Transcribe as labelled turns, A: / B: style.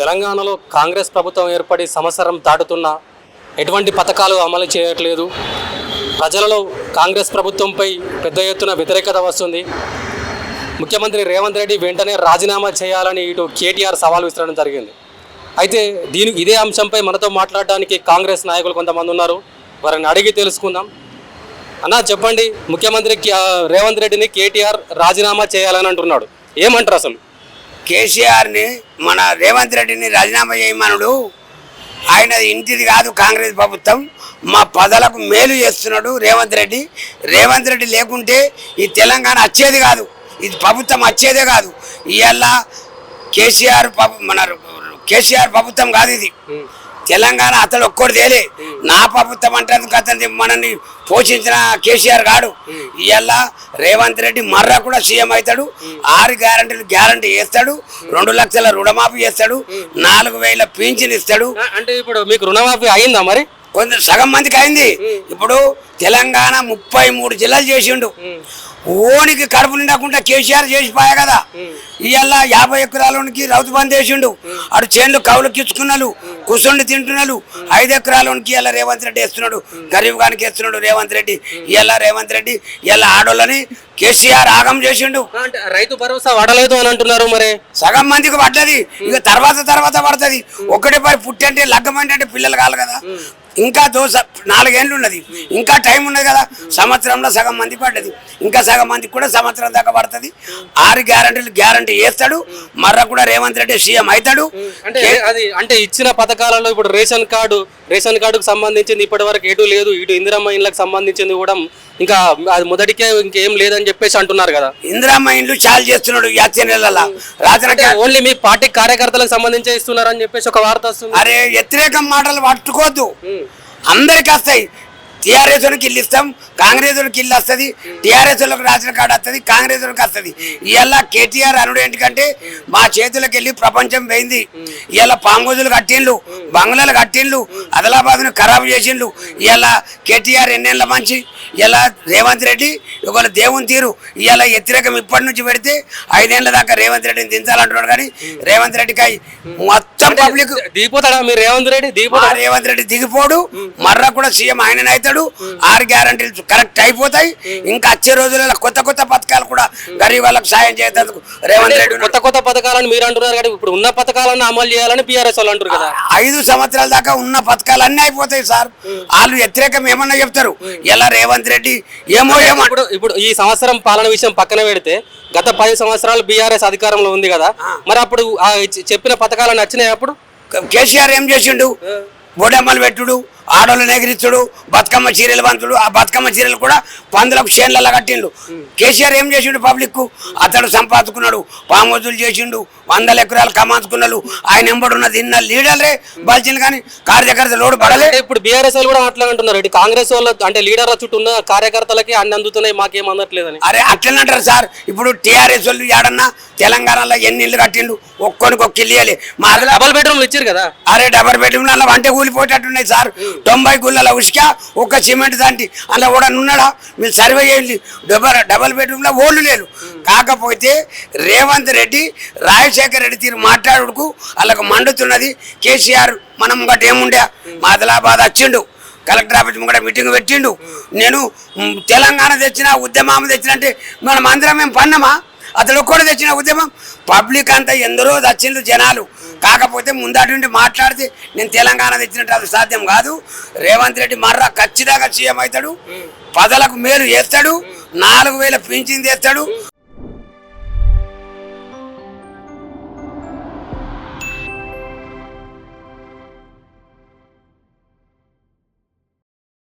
A: తెలంగాణలో కాంగ్రెస్ ప్రభుత్వం ఏర్పడి సంవత్సరం దాటుతున్నా ఎటువంటి పథకాలు అమలు చేయట్లేదు. ప్రజలలో కాంగ్రెస్ ప్రభుత్వంపై పెద్ద ఎత్తున వ్యతిరేకత వస్తుంది. ముఖ్యమంత్రి రేవంత్ రెడ్డి వెంటనే రాజీనామా చేయాలని ఇటు కేటీఆర్ సవాల్ విసరడం జరిగింది. అయితే దీని ఇదే అంశంపై మనతో మాట్లాడడానికి కాంగ్రెస్ నాయకులు కొంతమంది ఉన్నారు. వారిని అడిగి తెలుసుకుందాం. అన్నా చెప్పండి. ముఖ్యమంత్రి రేవంత్ రెడ్డిని కేటీఆర్ రాజీనామా చేయాలని అంటున్నాడు. ఏమంటారు అసలు?
B: కేసీఆర్ని మన రేవంత్ రెడ్డిని రాజీనామా చేయమనుడు ఆయన ఇంటిది కాదు కాంగ్రెస్ ప్రభుత్వం. మా పదలకు మేలు చేస్తున్నాడు రేవంత్ రెడ్డి. రేవంత్ రెడ్డి లేకుంటే ఈ తెలంగాణ వచ్చేది కాదు. ఇది ప్రభుత్వం వచ్చేదే కాదు. ఇవాళ కేసీఆర్ మన కేసీఆర్ ప్రభుత్వం కాదు ఇది. తెలంగాణ అతడు ఒక్కడు తేలే. నా ప్రభుత్వం అంటే అతని మనల్ని పోషించిన కేసీఆర్ గాడు. ఇవాళ రేవంత్ రెడ్డి మర్రా కూడా సీఎం అవుతాడు. ఆరు గ్యారంటీలు గ్యారంటీ చేస్తాడు. రెండు లక్షల రుణమాఫీ చేస్తాడు. నాలుగు వేల పింఛన్ ఇస్తాడు.
A: అంటే ఇప్పుడు మీకు రుణమాఫీ అయిందా మరి?
B: కొంత సగం మందికి అయింది. ఇప్పుడు తెలంగాణ ముప్పై మూడు జిల్లాలు చేసిండు. ఓనికి కడుపు నిండకుండా కేసీఆర్ చేసిపోయా కదా. ఇవాళ యాభై ఎకరాలోనికి రౌతు బంద్ వేసిండు అటు చేన్లు కౌలుకి ఇచ్చుకున్నాడు కూర్చొని తింటున్నాడు. ఐదు ఎకరాలకి ఇలా రేవంత్ రెడ్డి వేస్తున్నాడు. గరీబ్ గానికి వేస్తున్నాడు రేవంత్ రెడ్డి. ఇలా రేవంత్ రెడ్డి ఇలా ఆడోళ్ళని కేసీఆర్ ఆగం చేసిండు.
A: అంటే రైతు భరోసా పడలేదు అని అంటున్నారు మరి.
B: సగం మందికి పడ్డది. ఇక తర్వాత తర్వాత పడుతుంది. ఒకటే పని పుట్టి అంటే లగ్గమంటే అంటే పిల్లలు కాదు. కదా ఇంకా దోశ నాలుగేళ్ళు ఉన్నది. ఇంకా టైం ఉన్నది కదా. సంవత్సరంలో సగం మంది పడ్డది. ఇంకా సగం మందికి కూడా సంవత్సరం దాకా పడుతుంది. ఆరు గ్యారంటీలు గ్యారంటీ వేస్తాడు మర్ర కూడా రేవంత్ రెడ్డి సీఎం అవుతాడు.
A: అంటే అది అంటే ఇచ్చిన పథకాలలో ఇప్పుడు రేషన్ కార్డు రేషన్ కార్డుకు సంబంధించింది ఇప్పటి వరకు ఎటు లేదు. ఇటు ఇందిరమ్మ ఇళ్ళకి సంబంధించింది కూడా ఇంకా అది మొదటికే ఇంకేం లేదని చెప్పేసి అంటున్నారు కదా.
B: ఇందిరామ్మ ఇండ్లు చాలు చేస్తున్నాడు నెలల రాత్రి
A: ఓన్లీ మీ పార్టీ కార్యకర్తలకు సంబంధించి ఇస్తున్నారని చెప్పేసి ఒక వార్త వస్తుంది.
B: అరే వ్యతిరేకం మాటలు పట్టుకోవద్దు. అందరికి వస్తాయి. టీఆర్ఎస్ వాళ్ళకి ఇల్లు ఇస్తాం కాంగ్రెస్ వాళ్ళకి ఇల్లు వస్తుంది టీఆర్ఎస్ వాళ్ళకి రేషన్ కార్డు వస్తుంది కాంగ్రెస్ వాళ్ళకి వస్తుంది. ఇవాళ కేటీఆర్ అనుడు ఏంటికంటే మా చేతులకు వెళ్ళి ప్రపంచం పోయింది. ఇవాళ పాంగోజులు కట్టిండ్లు. బంగ్లాలు కట్టిండ్లు ఆదిలాబాద్ను ఖరాబ్ చేసిండ్లు. ఇవాళ కేటీఆర్ ఎన్నేళ్ళ మంచి ఇలా రేవంత్ రెడ్డి ఇవాళ దేవుని తీరు. ఇవాళ వ్యతిరేకం ఇప్పటి నుంచి పెడితే ఐదేళ్ళ దాకా రేవంత్ రెడ్డిని దించాలంటున్నాడు కానీ రేవంత్ రెడ్డికి మొత్తం పబ్లిక్
A: దిగిపోతాడా మీరు రేవంత్ రెడ్డి?
B: మా
A: దిగిపోతాడా
B: రేవంత్ రెడ్డి దిగిపోడు. మర్ర కూడా సీఎం ఆయన అవుతాడు. ఆరు గ్యారంటీలు కరెక్ట్ అయిపోతాయి. ఇంకా వచ్చే రోజులలో కొత్త కొత్త పథకాలు కూడా గరీబ్ వాళ్ళకి సాయం చేసేందుకు రేవంత్ రెడ్డి.
A: కొత్త కొత్త పథకాలను మీరు అంటున్నారు కానీ ఇప్పుడు ఉన్న పథకాలను అమలు చేయాలని పిఆర్ఎస్ వాళ్ళు అంటారు కదా.
B: ఐదు సంవత్సరాల దాకా ఉన్న పథకాలు అన్నీ అయిపోతాయి సార్. వాళ్ళు వ్యతిరేకం ఏమన్నా చెప్తారు? ఎలా రేవంత్ రెడ్డి ఏమో ఏమో
A: ఇప్పుడు ఇప్పుడు ఈ సంవత్సరం పాలన విషయం పక్కన పెడితే గత పది సంవత్సరాలు బీఆర్ఎస్ అధికారంలో ఉంది కదా. మరి అప్పుడు చెప్పిన పథకాలు నచ్చినాయి అప్పుడు?
B: కేసీఆర్ ఏం చేసిండు? బోడమ్మలు పెట్టుడు ఆడోళ్ళని ఎగిరిచ్చుడు బతుకమ్మ చీరలు పంచుడు ఆ బతుకమ్మ చీరలు కూడా పందులకు చేన్లలో కట్టిండు. కేసీఆర్ ఏం చేసిండు పబ్లిక్కు అతడు సంపాదుకున్నాడు పామోజులు చేసిండు వందల ఎకరాలు కమాంచుకున్నాడు ఆయన ఎంబడున్న తిన్న లీడర్లే బలిచింది కానీ కార్యకర్త లోడు పడలే.
A: అంటే ఇప్పుడు బీఆర్ఎస్ వాళ్ళు కూడా అట్లా అంటున్నారు ఇటు కాంగ్రెస్ వాళ్ళు అంటే లీడర్ల చుట్టూ ఉన్న కార్యకర్తలకి అన్ని అందుతున్నాయి మాకేం అందట్లేదని.
B: అరే అట్లనంటారు సార్ ఇప్పుడు టీఆర్ఎస్ వాళ్ళు ఏడన్నా తెలంగాణలో ఎన్ని ఇల్లు కట్టిండు ఒక్కొనికి ఒక్క ఇల్లు మా
A: డబల్ బెడ్రూమ్లు ఇచ్చారు కదా.
B: అరే డబల్ బెడ్రూమ్ అలా వంటే కూలిపోయేటట్టున్నాయి సార్. తొంభై గుళ్ళల ఉసుక ఒక సిమెంట్ దాంటి. అలా కూడా ఉన్నాడా మీరు సర్వే చేయండి. డబల్ డబల్ బెడ్రూమ్లో ఓళ్ళు లేరు. కాకపోతే రేవంత్ రెడ్డి రాజశేఖర్ రెడ్డి తీరు మాట్లాడుకు వాళ్ళకు మండుతున్నది కేసీఆర్. మనం ఇంకటి ఏముండే? మా ఆదిలాబాద్ వచ్చిండు. కలెక్టర్ ఆఫీస్ కూడా మీటింగ్ పెట్టిండు. నేను తెలంగాణ తెచ్చిన ఉద్యమం తెచ్చిన అంటే మనం అందరం మేము పన్నమా? అతడు ఒక్కడు తెచ్చిన ఉద్యమం. పబ్లిక్ అంతా ఎందరో వచ్చిండ్రు జనాలు. కాకపోతే ముందటి నుండి మాట్లాడితే నేను తెలంగాణ తెచ్చినట్టు అది సాధ్యం కాదు. రేవంత్ రెడ్డి మర్రా ఖచ్చితంగా సీఎం అవుతాడు. పదలకు మేలు చేస్తాడు. నాలుగు వేల పింఛన్ తెస్తాడు